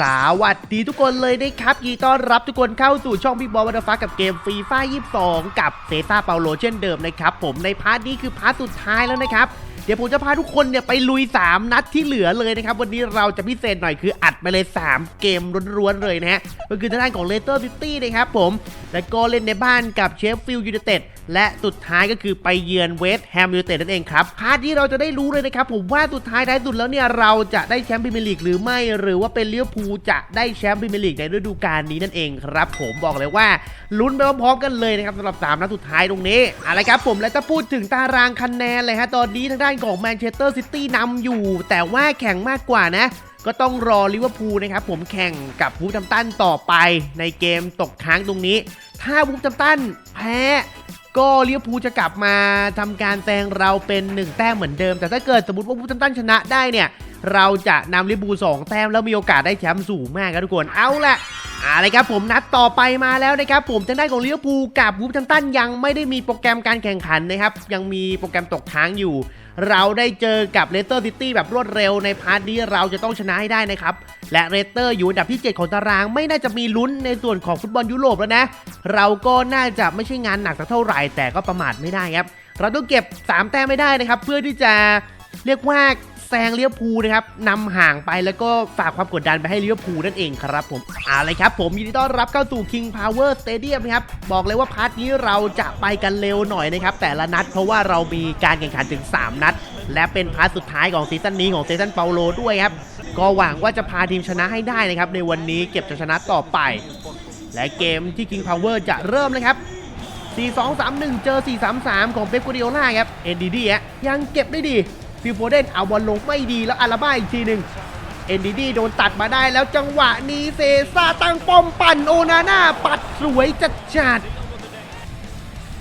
สวัสดีทุกคนเลยนะครับยินดีต้อนรับทุกคนเข้าสู่ช่องพี่บอลวันฟ้ากับเกมฟรีฟ่า22 กับเซซ่าเปาโลเช่นเดิมนะครับ ผมในพาร์ทนี้คือพาร์ทสุดท้ายแล้วนะครับ ดี๋ยวผมจะพาทุกคนเนี่ยไปลุย 3 นัดที่เหลือเลยนะครับ วันนี้เราจะพิเศษหน่อยคืออัดไปเลย 3 เกมร้วนๆเลยนะฮะก็คือทางด้านของเลสเตอร์ซิตี้นะครับผม แล้วก็เล่นในบ้านกับเชฟฟิลด์ยูไนเต็ดและสุดท้ายก็คือไปเยือนเวสต์แฮมยูไนเต็ดนั่นเองครับพาร์ทนี้เราจะได้รู้เลยนะครับผมว่าสุดท้ายท้ายสุดแล้วเนี่ยเราจะได้แชมป์พรีเมียร์ลีกหรือไม่ หรือว่าเป็นลิเวอร์พูจะได้แชมป์พรีเมียร์ลีกในฤดูกาลนี้นั่นเองครับ ผมบอกเลยว่าลุ้นไปพร้อมๆกันเลยนะครับสำหรับสามนัดสุดท้ายตรงนี้อาละครับผมและถ้าพูดถึงตารางคะแนนเลยฮะตอนนี้ทางด้านของแมนเชสเตอร์ซิตี้นำอยู่ แต่ว่าแข่งมากกว่านะ ก็ต้องรอลิเวอร์พูลนะครับผมแข่งกับวูฟแฮมตันต่อไปในเกมตกค้างตรงนี้ ถ้าวูฟแฮมตันแพ้ก็ลิเวอร์พูลจะกลับมาทำการแซงเราเป็น 1 แต้มเหมือนเดิม แต่ถ้าเกิดสมมติว่าวูฟแฮมตันชนะได้เนี่ย เราจะนำลิเวอร์พูล2แต้มแล้วมีโอกาสได้แชมป์สูงมากครับทุกคนเอาละ อะไรครับผมนัดต่อไปมาแล้วนะครับผมทางด้านของลิเวอร์พูลกับวูฟแฮมป์ตันยังไม่ได้มีโปรแกรมการแข่งขันนะครับ ยังมีโปรแกรมตกค้างอยู่ เราได้เจอกับเลสเตอร์ซิตี้แบบรวดเร็วในพาร์ทนี้เราจะต้องชนะให้ได้นะครับ และเลสเตอร์อยู่อันดับที่ 7 ของตารางไม่น่าจะมีลุ้นในส่วนของฟุตบอลยุโรปแล้วนะ เราก็น่าจะไม่ใช่งานหนักสักเท่าไหร่แต่ก็ประมาทไม่ได้ครับ เราต้องเก็บ 3 แต้มไม่ได้นะครับ เพื่อที่จะเรียกว่า แซงเลี้ยวภูนะครับนำห่างไปแล้วก็ฝากความกดดันไปให้เลี้ยวภูนั่นเองครับผมเอาเลยครับ ผมยินดีต้อนรับเข้าสู่ King Power Stadium นะครับบอกเลยว่าพาร์ทนี้เราจะไปกันเร็วหน่อยนะครับแต่ละนัดเพราะว่าเรามีการแข่งขันถึง 3 นัด และเป็นพาร์ทสุดท้ายของซีซั่นนี้ของเซซันเปาโลด้วยครับก็หวังว่าจะพาทีมชนะให้ได้นะครับในวันนี้เก็บชัยชนะต่อไป และเกมที่ King Power จะเริ่มเลยครับ4-2-3-1 เจอ 4-3-3 ของเป๊ปกัวดิโอล่าครับ เอ็นดีดียังเก็บได้ดี ฟิลโฟเดนเอาบอลลงไม่ดีแล้วอาราบ้าอีกทีหนึ่งเอ็นดีดีโดนตัดมาได้แล้วจังหวะนี้เซซ่าตั้งป้อมปั่นโอนาน่าปัดสวยจัดจัด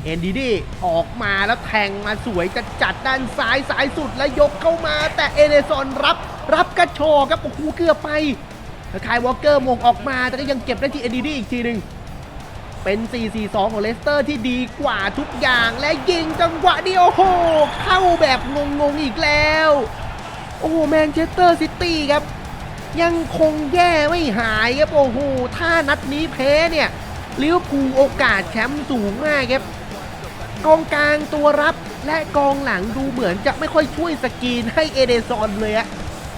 เอ็นดีดีออกมาแล้วแทงมาสวยจัดจัดด้านซ้ายสายสุดแล้วยกเข้ามา แต่เอเดซอนรับรับกระโชกครับโอ้โหเกือบไปคายวอลเกอร์มงออกมาแต่ก็ยังเก็บได้ที่เอ็นดีดีอีกทีหนึ่ง เป็น 4-4-2 ของเลสเตอร์ที่ดีกว่าทุกอย่างและยิงจังหวะนี้โอ้โห เข้าแบบงงๆอีกแล้ว โอ้แมนเชสเตอร์ซิตี้ครับ ยังคงแย่ไม่หายครับ โอ้โห ถ้านัดนี้แพ้เนี่ยลิเวอร์พูลโอกาสแชมป์สูงมากครับ กองกลางตัวรับและกองหลังดูเหมือนจะไม่ค่อยช่วยสกรีนให้เอเดซอนเลยอะ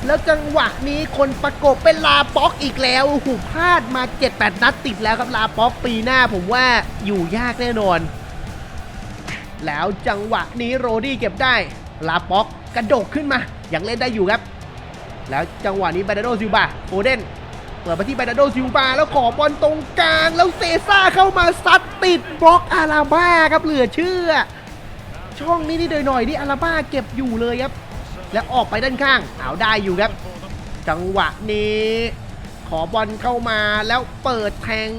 แล้วจังหวะนี้คนประกบเป็นลาป็อกอีกแล้วโอ้โหพลาดมา 7-8 นัดติดแล้วครับลาป็อกปีหน้าผมว่าอยู่ยากแน่นอน แล้วจังหวะนี้โรดี้เก็บได้ ลาป็อกกระโดดขึ้นมายังเล่นได้อยู่ครับ แล้วจังหวะนี้บดาโดซิลบาโฟเดนเปิดมาที่บดาโดซิลบาแล้วขอบอลตรงกลางแล้วเซซ่าเข้ามาซัดติดบล็อกอาราบ้าครับเหลือเชื่อ ช่องนี้นี่หน่อยนี่อาราบ้าเก็บอยู่เลยครับ แล้วออกไปด้านข้างเอาได้อยู่ครับ จังหวะนี้ ขอบอลเข้ามาแล้วเปิดแทง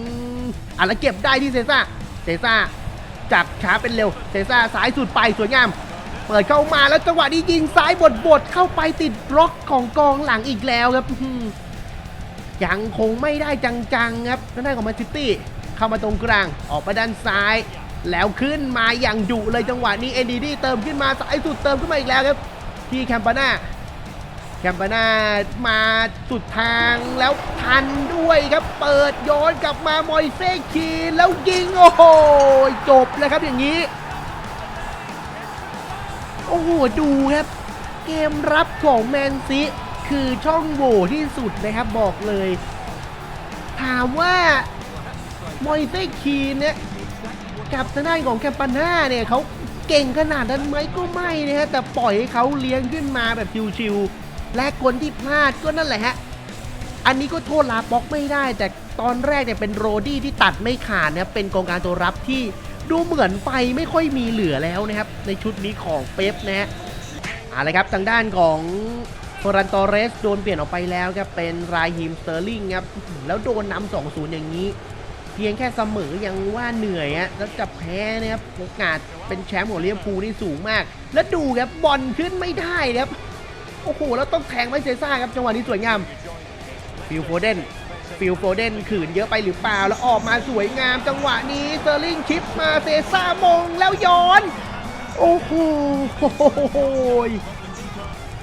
อะแล้วเก็บได้ที่เซซ่าเซซ่าจับช้าเป็นเร็ว เซซ่าสายสุดไปสวยงาม เปิดเข้ามาแล้วจังหวะนี้ยิงซ้ายบดบดๆเข้าไปติดบล็อกของกองหลังอีกแล้วครับยังคงไม่ได้จังๆครับทางด้านของแมนซิตี้เข้ามาตรงกลางออกไปด้านซ้าย แล้วขึ้นมาอย่างดุเลยจังหวะนี้เอ็นดีดีเติมขึ้นมาสายสุดเติมขึ้นมาอีกแล้วครับ ที่แคมปาน่าแคมปาน่ามาสุดทางแล้วทันด้วยครับ เปิดย้อนกลับมามอยเซคีนแล้วยิง โอ้โห จบเลยครับอย่างนี้ โอ้โห ดูครับ เกมรับของแมนซีคือช่องโหว่ที่สุดนะครับบอกเลย ถามว่ามอยเซคีนเนี่ยกับทางด้านของแคมปาน่าเนี่ยเขา เก่งขนาดนั้นไหมก็ไม่นะฮะแต่ปล่อยให้เขาเลี้ยงขึ้นมาแบบชิวๆและคนที่พลาดก็นั่นแหละฮะอันนี้ก็โทษลาป็อกไม่ได้ แต่ตอนแรกเนี่ยเป็นโรดี้ที่ตัดไม่ขาดนะครับเป็นกองกลารตัวรับที่ดูเหมือนไฟไม่ค่อยมีเหลือแล้วนะครับ ในชุดนี้ของเป๊ปนะฮะอาละครับทางด้านของฟรันตอเรสโดนเปลี่ยนออกไปแล้วครับเป็นรายฮิมสเตอร์ลิงครับแล้วโดนนำ2 0อย่างนี้ พียงแค่เสมอยังว่าเหนื่อยอะแล้วจะแพ้นะครับโอกาสเป็นแชมป์ของเลียมพูลนี่สูงมาก แล้วดูครับบอลขึ้นไม่ได้ครับโอ้โหแล้วต้องแทงไว้เซซ่าครับจังหวะนี้สวยงามฟิลโฟเดนฟิลโฟเดนขืนเยอะไปหรือเปล่า แล้วออกมาสวยงาม จังหวะนี้เซอร์ลิงชิปมาเซซ่ามงแล้วย้อน โอ้โห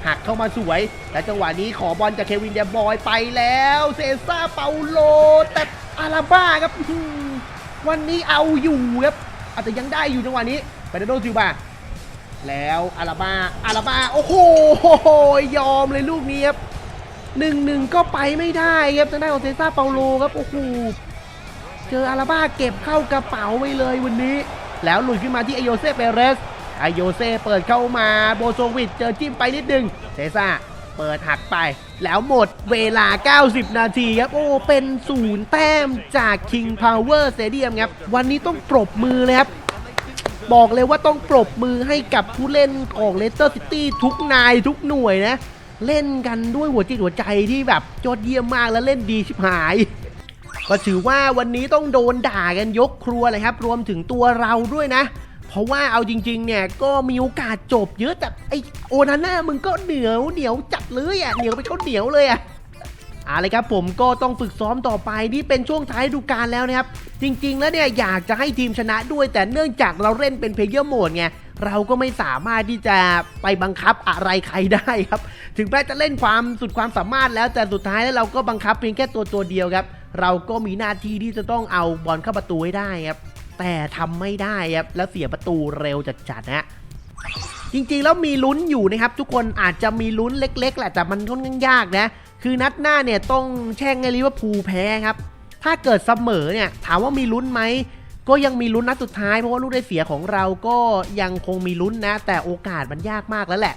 หักเข้ามาสวยและจังหวะนี้ขอบอลจากเควินเดบอยไปแล้ว เซซ่าเปาโลแต่ อาราบ้าครับวันนี้เอาอยู่ครับอาจจะยังได้อยู่จังหวะนี้เปโดโดซิลบาแล้วอาราบ้าอาราบ้าโอ้โหยอมเลยลูกนี้ครับหนึ่งหนึ่งก็ไปไม่ได้ครับทางด้านของเซซ่าเปาโลครับโอ้โหเจออาราบ้าเก็บเข้ากระเป๋าไปเลยวันนี้ แล้วหลุดขึ้นมาที่อโยเซเปเรสไอโยเซ่เปิดเข้ามาโบโซวิชเจอจิ้มไปนิดนึงเซซ่า เปิดหักไป แล้วหมดเวลา 90 นาทีครับ โอ้ เป็นศูนย์แต้มจาก King Power Stadium ครับ วันนี้ต้องปรบมือเลยครับ บอกเลยว่าต้องปรบมือให้กับผู้เล่นของเลสเตอร์ซิตี้ทุกนายทุกหน่วยนะ เล่นกันด้วยหัวจิตหัวใจที่แบบยอดเยี่ยมมากและเล่นดีชิบหายก็ถือว่าวันนี้ต้องโดนด่ากันยกครัวเลยครับ รวมถึงตัวเราด้วยนะ เพราะว่าเอาจริงๆเนี่ยก็มีโอกาสจบเยอะแต่ไอโอนาน่ามึงก็เหนียวเหนียวจัดเลยอะเหนียวไปเขาเหนียวเลยอะอาเลยครับผมก็ต้องฝึกซ้อมต่อไปนี่เป็นช่วงท้ายดูกาลแล้วนะครับ จริงๆแล้วเนี่ยอยากจะให้ทีมชนะด้วย แต่เนื่องจากเราเล่นเป็นเพลเยอร์โหมดไงเราก็ไม่สามารถที่จะไปบังคับอะไรใครได้ครับ ถึงแม้จะเล่นความสุดความสามารถแล้วแต่สุดท้ายแล้วเราก็บังคับเพียงแค่ตัวตัวเดียวครับ เราก็มีหน้าที่ที่จะต้องเอาบอลเข้าประตูให้ได้ครับ แต่ทำไม่ได้ครับแล้วเสียประตูเร็วจัดๆนะฮะจริงๆแล้วมีลุ้นอยู่นะครับ ทุกคนอาจจะมีลุ้นเล็ก ๆ แหละแต่มันค่อนข้างยากนะ คือนัดหน้าเนี่ยต้องแช่งให้ลิเวอร์พูลแพ้ครับ ถ้าเกิดเสมอเนี่ยถามว่ามีลุ้นไหมก็ยังมีลุ้นนัดสุดท้ายเพราะว่าลูกได้เสียของเราก็ยังคงมีลุ้นนะ แต่โอกาสมันยากมากแล้วแหละ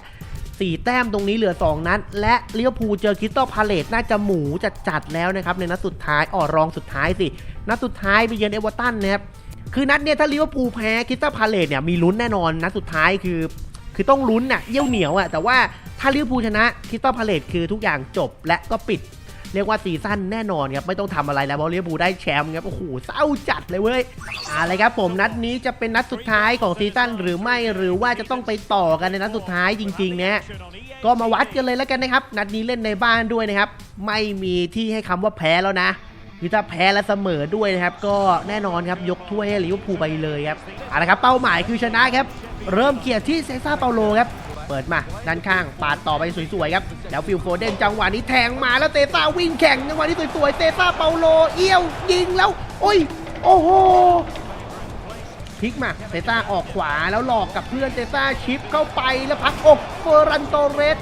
สี่แต้มตรงนี้เหลือ 2 นัด และเลี้ยวภูลเจอคิสตัลพาเลตน่าจะหมูจัดจัดแล้วนะครับในนัดสุดท้ายอ่อรองสุดท้ายสิ นัดสุดท้ายไปเยือนเอเวอร์ตันนะครับ คือนัดเนี่ยถ้าลิเวอร์พูลแพ้คิสตัลพาเลตเนี่ยมีลุ้นแน่นอนนัดสุดท้ายคือ คือต้องลุ้นน่ะเยี่ยวเหนียวอะแต่ว่าถ้าลิเวอร์พูลชนะคิสตัลพาเลตคือทุกอย่างจบและก็ปิด เรียกว่าซีซั่นแน่นอนครับไม่ต้องทำอะไรแล้วเพราะลิเวอร์พูลได้แชมป์ครับโอ้โหเศร้าจัดเลยเว้ยอะไรครับผมนัดนี้จะเป็นนัดสุดท้ายของซีซั่นหรือไม่หรือว่าจะต้องไปต่อกันในนัดสุดท้ายจริงๆเนี่ยก็มาวัดกันเลยแล้วกันนะครับ นัดนี้เล่นในบ้านด้วยนะครับ ไม่มีที่ให้คำว่าแพ้แล้วนะ คือถ้าแพ้และเสมอด้วยนะครับ ก็แน่นอนครับยกถ้วยให้ลิเวอร์พูลไปเลยครับเอาละครับเป้าหมายคือชนะครับ เริ่มเกียร์ที่เซซ่าเปาโลครับเปิดมาด้านข้างปาดต่อไปสวยๆครับ แล้วฟิลโฟเดนจังหวะนี้แทงมาแล้วเตซ่าวิ่งแข่งจังหวะนี้สวยๆเตซ่าเปาโลเอี้ยวยิงแล้ว โอ้ยโอ้โหพลิกมาเตซ่าออกขวาแล้วหลอกกับเพื่อนเตซ่าชิปเข้าไปแล้วพักอกเฟอร์รันโตเรส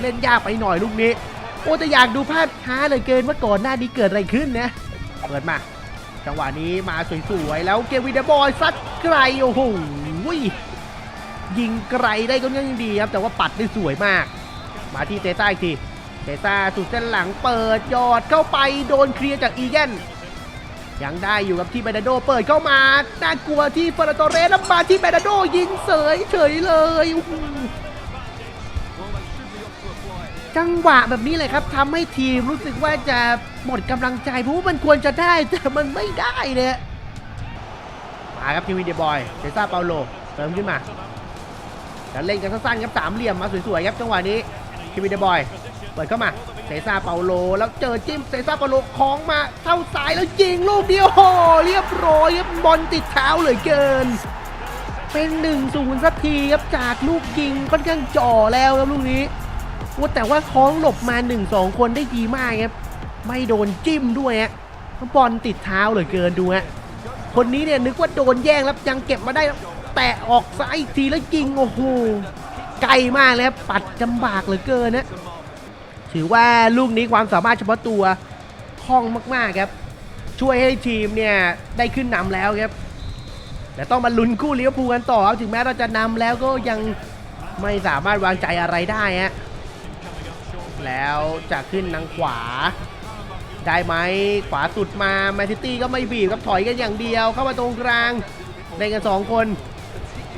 เล่นยากไปหน่อยลูกนี้ อ้แต่อยากดูภาพช้าเลยเกินว่าก่อนหน้านี้เกิดอะไรขึ้นนะเปิดมา จังหวะนี้มาสวยๆ แล้วเกวินเดบอยซัดไกลโอ้โหยิงไกลได้ก็ยังดีครับ แต่ว่าปัดได้สวยมาก มาที่เซซ่าอีกทีเซซ่าสุดเส้นหลังเปิดยอดเข้าไปโดนเคลียร์จากอีแกนยังได้อยู่กับที่เบนาโดเปิดเข้ามาน่ากลัวที่เฟอร์โตเรสแล้วมาที่เบนาโดยิงเสยเฉยเลยอ จังหวะแบบนี้เลยครับทำให้ทีมรู้สึกว่าจะหมดกำลังใจเพราะว่ามันควรจะได้แต่มันไม่ได้เลยมาครับทีวีเดบอยเซซ่าเปาโลเติมขึ้นมาแล้วเล่นกันสั้นๆครับสามเหลี่ยมมาสวยๆครับจังหวะนี้คิวินเดบอยเปิดเข้ามาเซซ่าเปาโลแล้วเจอจิ้มเซซ่าเปาโลคล้องมาเข้าซ้ายแล้วยิงลูกเดียวโอ้โหเรียบร้อยครับบอลติดเท้าเลือเกิน เป็น1นศูนย์สักทีครับจากลูกยิงค่อนข้างจ่อแล้วครับลูกนี้ ว่าแต่ว่าคล้องหลบมา 1-2 คนได้ดีมากครับ ไม่โดนจิ้มด้วยฮะบอลติดเท้าเหลือเกินดูฮะ คนนี้เนี่ยนึกว่าโดนแย่งแล้วยังเก็บมาได้แตะออกซ้ายอีกทีแล้วยิงโอ้โหไกลมากเลยครับปัดจำบากเหลือเกินนะถือว่าลูกนี้ความสามารถเฉพาะตัวคล่องมากๆครับ ช่วยให้ทีมเนี่ยได้ขึ้นนำแล้วครับแต่ต้องมาลุ้นคู่เลิเวอร์พูกันต่อครับถึงแม้เราจะนำแล้วก็ยังไม่สามารถวางใจอะไรได้ฮะ แล้วจะขึ้นทางขวา ได้ไหมขวาสุดมาแมนซิตี้ก็ไม่บีบครับถอยกันอย่างเดียว เข้ามาตรงกลางเล่นกันสองคน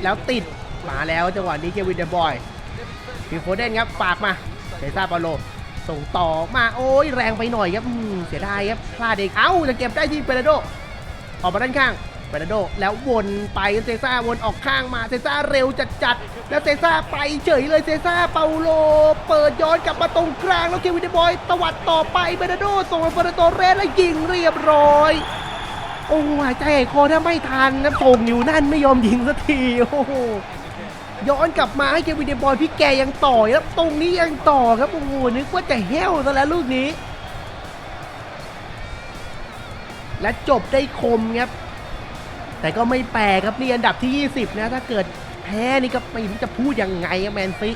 แล้วติดมาแล้วจังหวะนี้เควินเดบอยฟิลโฟเดนครับฝากมาเซซ่าปาโลส่งต่อมาโอ้ยแรงไปหน่อยครับเสียดายครับพลาดเองเอ้าจะเก็บได้ที่เปเรโดออกมาด้านข้าง เปเรโดแล้ววนไปเซซ่าวนออกข้างมาเซซ่าเร็วจัดจัดๆแล้วเซซ่าไปเฉยเลยเซซ่าเปาโล เปิดย้อนกลับมาตรงกลางแล้วเควินเดบอยตวัดต่อไปเปเรโดส่งมาเฟอร์โตเรสแล้วยิงเรียบร้อยโอ้หายใจคอถ้าไม่ทันนะส่งอยู่นั่นไม่ยอมยิงสักทีโอ้โหย้อนกลับมาให้เควินเดบอยพี่แกยังต่อครับตรงนี้ยังต่อครับโอ้โหนึกว่าจะเฮลซะแล้วลูกนี้ และจบได้คมครับ แต่ก็ไม่แปลกครับนี่อันดับที่ 20 นะ ถ้าเกิดแพ้นี่ก็ไม่รู้จะพูดยังไงแมนซิ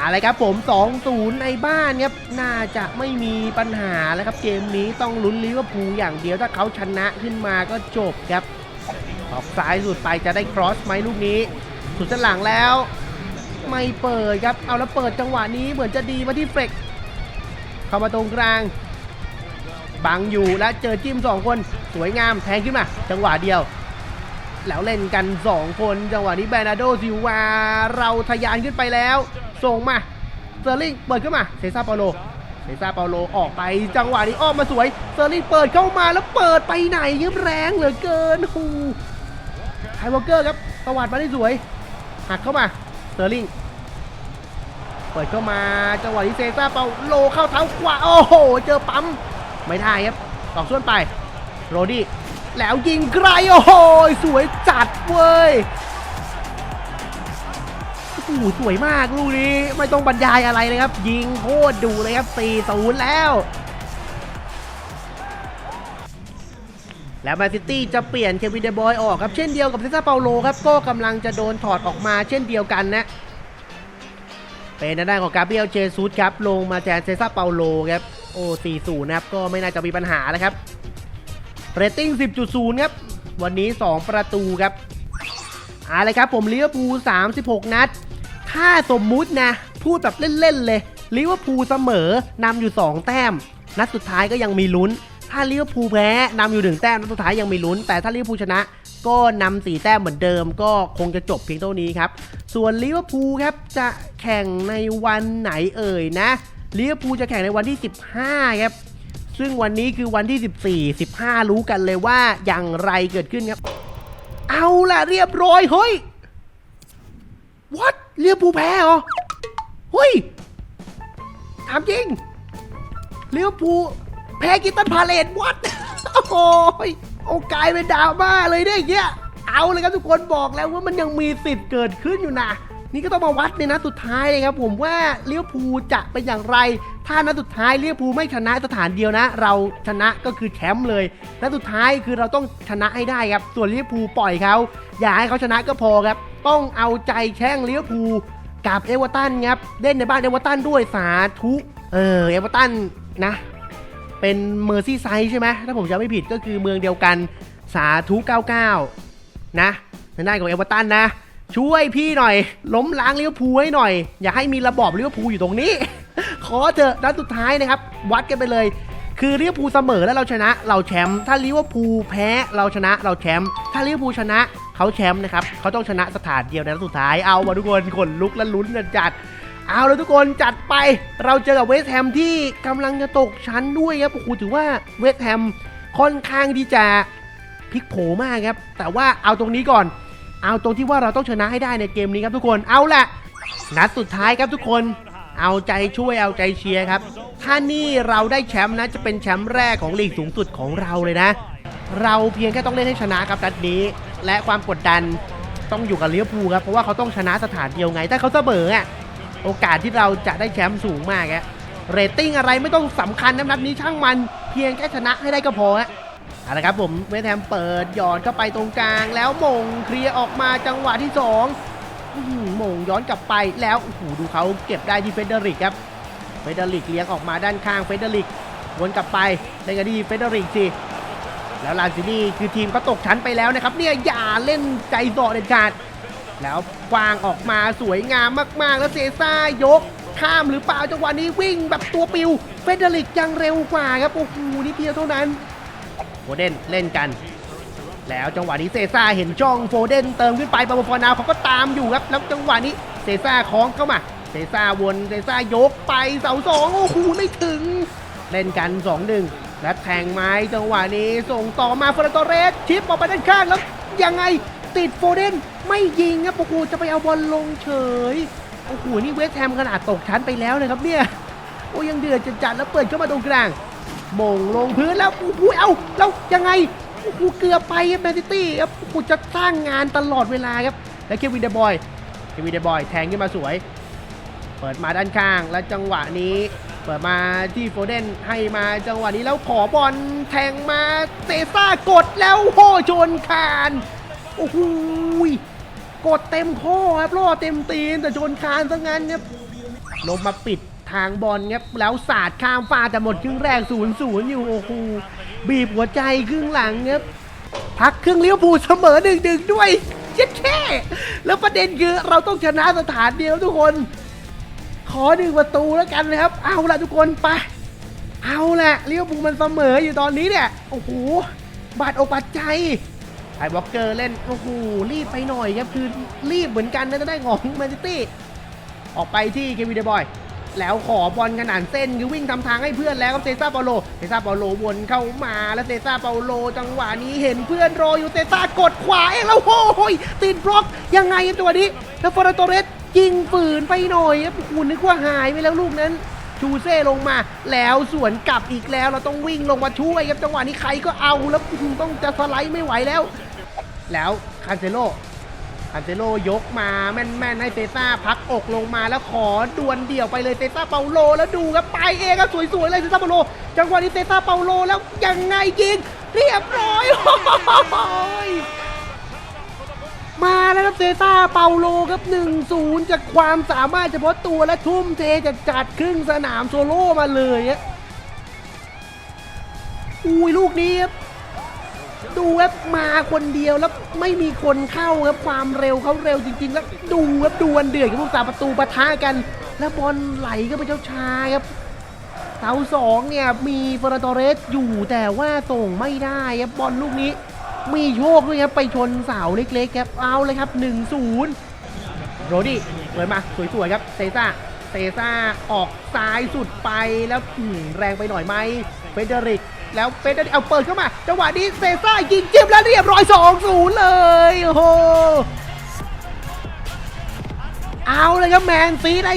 อะไรครับผม 2-0 ในบ้านครับ น่าจะไม่มีปัญหาแล้วครับ เกมนี้ต้องลุ้นลิเวอร์พูลอย่างเดียว ถ้าเขาชนะขึ้นมาก็จบครับ ออกซ้ายสุดไปจะได้ครอสไหมลูกนี้ สุดจะหลังแล้ว ไม่เปิดครับ เอาแล้วเปิดจังหวะนี้เหมือนจะดีมาที่เฟรกเข้ามาตรงกลาง บังอยู่และเจอจิ้มสองคนสวยงามแทงขึ้นมา จังหวะเดียว แล้วเล่นกัน 2 คน จังหวะนี้แบรนาโดซิลวาเราทะยานขึ้นไปแล้ว ส่งมาเซอร์ลิงเปิดขึ้นมาเซซ่าเปาโลเซซ่าเปาโลออกไปจังหวะนี้อ้อมมาสวยเซอร์ลิงเปิดเข้ามาแล้วเปิดไปไหนยึบแรงเหลือเกินฮูไฮวอลเกอร์ครับตวัดมาได้สวยหักเข้ามาเซอร์ลิงเปิดเข้ามาจังหวะนี้เซซ่าเปาโลเข้าเท้าขวาโอ้โห เจอปั๊ม ไม่ได้ครับตอกส่วนไป โรดี้แล้วยิงไกลโอ้โหสวยจัดเว้ยโอ้โหสวยมากลูกนี้ไม่ต้องบรรยายอะไรเลยครับ ยิงโคตรดูเลยครับ4-0แล้ว แล้วแมนซิตี้จะเปลี่ยนเควินเดบอยออกครับ เช่นเดียวกับเซซ่าเปาโลครับก็กำลังจะโดนถอดออกมาเช่นเดียวกันนะเป็นทาด้านของกาเบียลเจซุสครับลงมาแทนเซซ่าเปาโลครับ โอ้40นะครับก็ไม่น่าจะมีปัญหาแล้วครับเรตติ้ง 10.0 ครับ วันนี้ 2 ประตูครับเอาเลยครับผมลิเวอร์พูล36 นัด ถ้าสมมุตินะ พูดแบบเล่น ๆ เลยลิเวอร์พูลเสมอนำอยู่ 2 แต้ม นัดสุดท้ายก็ยังมีลุ้น ถ้าลิเวอร์พูลแพ้นำอยู่ 1 แต้ม นัดสุดท้ายยังมีลุ้น แต่ถ้าลิเวอร์พูลชนะ ก็นำ4แต้มเหมือนเดิม ก็คงจะจบเพียงเท่านี้ครับ ส่วนลิเวอร์พูลครับจะแข่งในวันไหนเอ่ยนะ ลิเวอร์พูลจะแข่งในวันที่ 15 ครับ ซึ่งวันนี้คือวันที่ 14 15 รู้กันเลยว่าอย่างไรเกิดขึ้นครับ เอาล่ะเรียบร้อย เฮ้ย what เรียบพูแพ้เหรอ เฮ้ย ถามจริง เรียบพูแพ้กิตตันพาเลต what โอ้โหยโอ้กลายเป็นดราม่าเลยเนี่ยอย่างเงี้ย เอาเลยครับทุกคนบอกแล้วว่ามันยังมีสิทธิ์เกิดขึ้นอยู่นะ นี่ก็ต้องมาวัดในนัดสุดท้ายเลยครับผมว่าเลี้ยวภูจะเป็นอย่างไร ถ้านัดสุดท้ายเลี้ยวภูไม่ชนะสถานเดียวนะ เราชนะก็คือแชมป์เลยนัดสุดท้ายคือเราต้องชนะให้ได้ครับ ส่วนเลี้ยวภูปล่อยเขาอย่าให้เขาชนะก็พอครับ ต้องเอาใจแช่งเลี้ยวภูกับเอเวอร์ตันครับเล่นในบ้านเอเวอร์ตันด้วยสาธุเออเอเวอร์ตันนะ เป็นเมอร์ซี่ไซด์ใช่ไหมถ้าผมจำไม่ผิดก็คือเมืองเดียวกันสาธุ99 นะทางด้านของเอเวอร์ตันนะ ช่วยพี่หน่อย ล้มล้างลิเวอร์พูให้หน่อย อย่าให้มีระบอบลิเวอร์พูอยู่ตรงนี้ ขอเถอะนัดสุดท้ายนะครับ วัดกันไปเลย คือลิเวอร์พูเสมอแล้วเราชนะ เราแชมป์ถ้าลิเวอร์พูลแพ้เราชนะ เราแชมป์ถ้าลิเวอร์พูลชนะเขาแชมป์นะครับเขาต้องชนะสถานเดียวในนัดสุดท้ายเอามาทุกคนขนลุกและลุ้นกันจัดเอาเลยทุกคนจัดไป เราเจอกับเวสแฮมที่กำลังจะตกชั้นด้วยครับโอ้โหถือว่าเวสแฮมค่อนข้างที่จะพลิกโผมากครับ แต่ว่าเอาตรงนี้ก่อน เอาตรงที่ว่าเราต้องชนะให้ได้ในเกมนี้ครับทุกคนเอาละนัดสุดท้ายครับทุกคนเอาใจช่วยเอาใจเชียร์ครับ ถ้านี่เราได้แชมป์นะจะเป็นแชมป์แรกของลีกสูงสุดของเราเลยนะ เราเพียงแค่ต้องเล่นให้ชนะครับนัดนี้ และความกดดันต้องอยู่กับลิเวอร์พูครับ เพราะว่าเขาต้องชนะสถานเดียวไง ถ้าเขาเสมออะโอกาสที่เราจะได้แชมป์สูงมากฮะเรตติ้งอะไรไม่ต้องสำคัญนะนัดนี้ช่างมัน เพียงแค่ชนะให้ได้ก็พอฮะ เอาละครับผมเวสต์แฮมเปิดหยอดเข้าไปตรงกลาง แล้วมงเคลียร์ออกมาจังหวะที่สองมงย้อนกลับไปแล้วโอ้โหดูเขาเก็บได้ที่เฟเดริกครับเฟเดริกเลี้ยงออกมาด้านข้างเฟเดริกวนกลับไปได้กันที่เฟเดริกสิแล้วลานซินี่คือทีมก็ตกชั้นไปแล้วนะครับเนี่ยอย่าเล่นใจเดาะเด็ดขาดแล้ววางออกมาสวยงามมากๆ แล้วเซซ่ายกข้ามหรือเปล่าจังหวะนี้วิ่งแบบตัวปิวเฟเดริกยังเร็วกว่าครับโอ้โหนิดเดียวเท่านั้น โฟเดนเล่นกัน แล้วจังหวะนี้เซซ่าเห็นช่องโฟเดนเติมขึ้นไปบาบฟอร์นาวเขาก็ตามอยู่ครับ แล้วจังหวะนี้เซซ่าคล้องเข้ามา เซซ่าวนเซซ่ายกไปเสาสองโอ้โหไม่ถึง เล่นกัน2-1และแทงไม้จังหวะนี้ส่งต่อมาเฟอร์ตเรสชิปออกไปด้านข้างแล้วยังไงติดโฟเดนไม่ยิงครับโอ้โหจะไปเอาบอลลงเฉยโอ้โหนี่เวสต์แฮมขนาดตกชั้นไปแล้วเลยครับเนี่ยโอ้ยังเดือดจัดๆแล้วเปิดเข้ามาตรงกลาง มงลงพื้นแล้วโอ้โหเอ้าแล้วยังไงโอ้โหเกือบไปครับแมนซิตี้ครับโอ้โหจะสร้างงานตลอดเวลาครับและเควินเดบอยเควินเดบอยแทงขึ้นมาสวย เปิดมาด้านข้างและจังหวะนี้เปิดมาที่โฟเดนให้มาจังหวะนี้แล้วขอบอลแทงมาเซซ่ากดแล้วโหชนคานโอ้โหกดเต็มข้อครับล่อเต็มตีนแต่ชนคานซะงั้นครับลงมาปิด ทางบอลครับแล้วสาดข้ามฟ้าแต่หมดครึ่งแรก0ูนย์อยู่โอ้โหบีบหัวใจครึ่งหลังครับพักครึ่งเลี้ยวภูเสมอหนึ่งดึงด้วยเช็ดแค่แล้วประเด็นคือเราต้องชนะสถานเดียวทุกคน ขอหนึ่งประตูแล้วกันนะครับ เอาละทุกคนไปเอาละเลี้ยวภูมันเสมออยู่ตอนนี้เนี่ยโอ้โหบาดอกบาดใจไอ้บล็อกเกอร์เล่นโอ้โหรีบไปหน่อยครับคือรีบเหมือนกันนะจะได้ของแมนซิตี้ออกไปที่เควินเดบอย แล้วขอบอลขนานเส้นคือวิ่งทำทางให้เพื่อนแล้วครับเซซ่าเปาโลเซซ่าเปาโลวนเข้ามาแล้วเซซ่าเปาโลจังหวะนี้เห็นเพื่อนรออยู่เซซ่ากดขวาเองแล้วโอ้ยติดบล็อกยังไงครัวนี้ แล้วฟอร์โตเรสยิงฝืนไปหน่อยครับคุณนึกว่าหายไปแล้วลูกนั้นชูเซ่ลงมาแล้วสวนกลับอีกแล้วเราต้องวิ่งลงมาช่วยครับจังหวะนี้ใครก็เอาแล้วต้องจะสไลด์ไม่ไหวแล้ว แล้วคานเซโล อันเซโลยกมาแม่นๆให้เซซ่าพักอกลงมาแล้วขอดวลเดี่ยวไปเลยเซซ่าเปาโลแล้วดูครับไปเองครับสวยๆเลยเซซ่าเปาโล จังหวะนี้เซซ่าเปาโลแล้วยังไงยิงเรียบร้อยมาแล้วครับเซซ่าเปาโลครับ 1-0 จากความสามารถเฉพาะตัวและทุ่มเทจะจัดครึ่งสนามโซโล่มาเลยอะอุ้ยลูกนี้ครับ ดูครับมาคนเดียวแล้วไม่มีคนเข้าครับความเร็วเขาเร็วจริง ๆ แล้วดูครับดวลเดือดกับผู้สาประตูปะทะกัน แล้วบอลไหลก็ไปเจ้าชายครับเสาสองเนี่ยมีเฟอร์ตอเรสอยู่แต่ว่าส่งไม่ได้ครับบอลลูกนี้ มีโชคด้วยครับไปชนเสาเล็กๆครับเอาเลยครับ 1-0 โรดี้เปิดมาสวยๆครับเซซ่าเซซ่าออกซ้ายสุดไปแล้วแรงไปหน่อยไหมเฟเดริก แล้วเฟเดริเอาเปิดเข้ามา จังหวะนี้เซซ่ายิงจิ้มแล้วเรียบร้อย2-0เลย โอ้โห เอาเลยครับแมนซีได้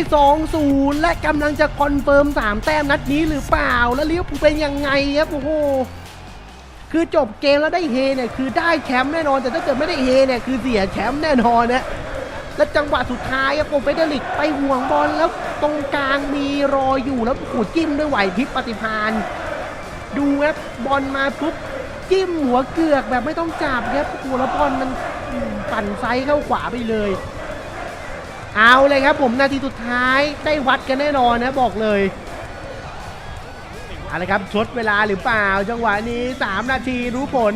2-0 และกำลังจะคอนเฟิร์ม 3 แต้มนัดนี้หรือเปล่า แล้วเลี้ยวภูเป็นยังไงครับ โอ้โห คือจบเกมแล้วได้เฮเนี่ยคือได้แชมป์แน่นอน แต่ถ้าเกิดไม่ได้เฮเนี่ยคือเสียแชมป์แน่นอนนะและจังหวะสุดท้ายครับโปเฟเดริกไปห่วงบอลแล้วตรงกลางมีรออยู่แล้วขูดจิ้มด้วยไหวพริบปฏิพาน ดูครับบอลมาปุ๊บจิ้มหัวเกือกแบบไม่ต้องจับครับหัวล้วบอลมันปั่นไซส์เข้าขวาไปเลย เอาเลยครับผมนาทีสุดท้ายได้วัดกันแน่นอนนะบอกเลยอาละครับชดเวลาหรือเปล่า จังหวะนี้ 3 นาทีรู้ผล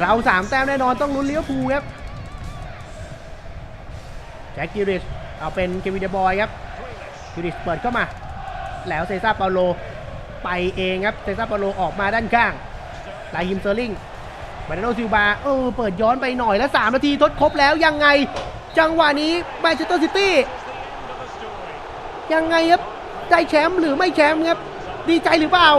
เรา 3 แต้มแน่นอนต้องลุ้นเลี้ยวภูลครับแจ็คกิริชเอาเป็นเควินเดบอยครับกิริชเปิดเข้ามา แล้วเซซ่าเปาโล ไปเองครับเซซ่าปาโลออกมาด้านข้างลาฮิมเซอร์ลิงบาร์โนซิลบาเออเปิดย้อนไปหน่อยแล้ว 3 นาทีทดครบแล้วยังไง จังหวะนี้แมนเชสเตอร์ซิตี้ยังไงครับ ได้แชมป์หรือไม่แชมป์ครับ ดีใจหรือเปล่า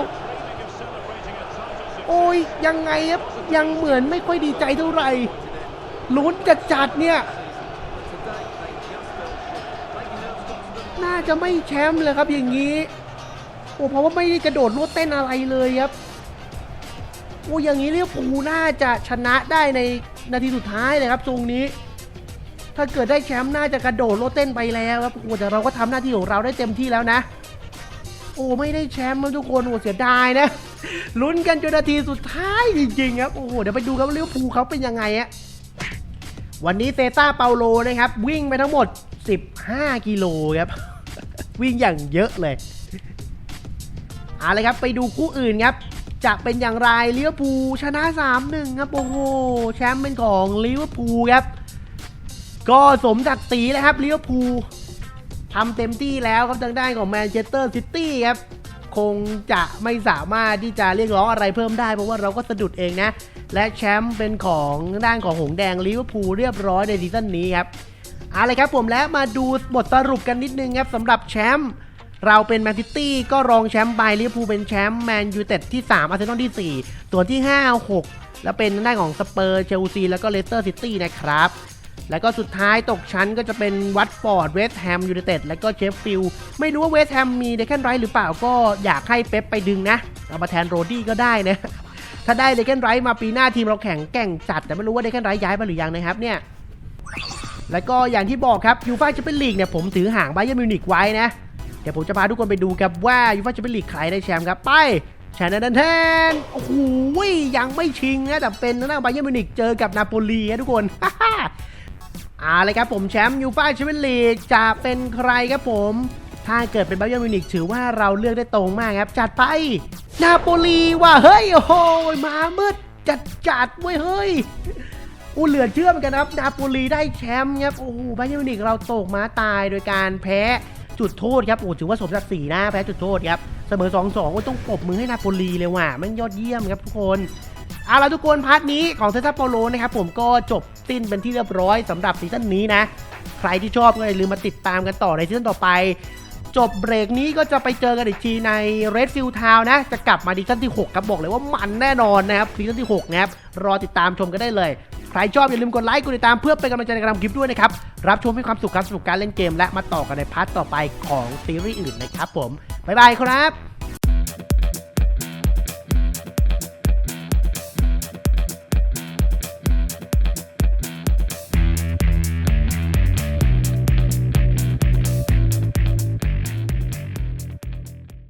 โอ้ยยังไงครับ ยังเหมือนไม่ค่อยดีใจเท่าไหร่ลุ้นจัดจัดเนี่ย น่าจะไม่แชมป์เลยครับอย่างนี้ โอ้เพราะว่าไม่ได้กระโดดโลดเต้นอะไรเลยครับโอ้อย่างนี้เรียกปูน่าจะชนะได้ในนาทีสุดท้ายเลยครับตรงนี้ ถ้าเกิดได้แชมป์น่าจะกระโดดโลดเต้นไปแล้วครับโอ้แต่เราก็ทำหน้าที่ของเราได้เต็มที่แล้วนะ โอ้ไม่ได้แชมป์ทุกคนโอ้เสียดายนะลุ้นกันจนนาทีสุดท้ายจริงๆครับโอ้โหเดี๋ยวไปดูครับว่าลิเวอร์พูลเขาเป็นยังไงอะวันนี้เซต้าเปาโลนะครับ วิ่งไปทั้งหมด 15 กิโลครับ วิ่งอย่างเยอะเลย เอาเลยครับไปดูคู่อื่นครับ จะเป็นอย่างไรลิเวอร์พูลชนะ 3-1 ครับโอ้โหแชมป์เป็นของลิเวอร์พูลครับ ก็สมศักดิ์ศรีเลยครับลิเวอร์พูลทำเต็มที่แล้วครับทางด้านของแมนเชสเตอร์ซิตี้ครับคงจะไม่สามารถที่จะเรียกร้องอะไรเพิ่มได้เพราะว่าเราก็สะดุดเองนะ และแชมป์เป็นของด้านของหงแดงลิเวอร์พูลเรียบร้อยในซีซั่นนี้ครับเอาเลยครับผมแล้วมาดูบทสรุปกันนิดนึงครับสำหรับแชมป์ เราเป็นแมนซิตี้ก็รองแชมป์ไปลิเวอร์พูลเป็นแชมป์แมนยูเต็ดที่ 3 อาร์เซนอลที่ 4 ส่วนที่ 5 6 แล้วเป็นทางด้าของสเปอร์เชลซีแล้วก็เลสเตอร์ซิตี้นะครับ แล้วก็สุดท้ายตกชั้นก็จะเป็นวัตฟอร์ดเวสต์แฮมยูไนเต็ดแล้วก็เชฟฟิลด์ไม่รู้ว่าเวสต์แฮมมีเดคแคนไรท์หรือเปล่าก็อยากให้เป๊ปไปดึงนะ เอามาแทนโรดี้ก็ได้นะถ้าได้เดคแคนไรท์มาปีหน้าทีมเราแข่งแก่งจัด แต่ไม่รู้ว่าเดคแคนไรท์ย้ายไปหรือยังนะครับเนี่ยแล้วก็อย่างที่บอกครับยูฟ่าแชมเปี้ยนลีกเนี่ยผมถือห่างไบเยอร์มิวนิกไว้นะ ดี๋ยวผมจะพาทุกคนไปดูครับว่ายูฟ่าแชมเปี้ยนลีกใครได้แชมป์ครับไปแชนนันแทนโอ้โหยังไม่ชิงนะแต่เป็นทางด้านไบเยอร์มิวนิกเจอกับนาโปลีนะทุกคนเอาเลยครับผมแชมป์ยูฟ่าแชมเปี้ยนลีกจะเป็นใครครับผม ถ้าเกิดเป็นไบเยอร์มิวนิกถือว่าเราเลือกได้ตรงมากครับ จัดไป นาโปลีว่ะเฮ้ยโอ้โหมามืดจัดจัดเว้ยเฮ้ยอู้เหลือเชื่อเหมือนกันครับ นาโปลีได้แชมป์ครับโอ้โหไบาเยอร์มิวนิกเราตกม้าตายโดยการแพ้ จุดโทษครับโอ้ถือว่าสมศักดิ์ศรีนะแพ้จุดโทษครับเสมอ2 2ก็ต้องปรบมือให้นาโปลีเลยว่ะมันยอดเยี่ยมครับทุกคนเอาละทุกคนพาร์ทนี้ของเซซ่าโปโลนะครับผมก็จบสิ้นเป็นที่เรียบร้อยสำหรับซีซั่นนี้นะ ใครที่ชอบก็อย่าลืมมาติดตามกันต่อในซีซั่นต่อไป จบเบรกนี้ก็จะไปเจอกันอีกทีใน Redfield Town นะ จะกลับมาดิชั่นที่ 6 ครับบอกเลยว่ามันแน่นอนนะครับดิชั่นที่6นะครับรอติดตามชมกันได้เลย ใครชอบอย่าลืมกดไลค์กดติดตามเพื่อเป็นกำลังใจในการทำคลิปด้วยนะครับ รับชมให้ความสุขครับสนุกการเล่นเกม และมาต่อกันในพาร์ทต่อไปของซีรีส์อื่นนะครับผมบ๊ายบายครับ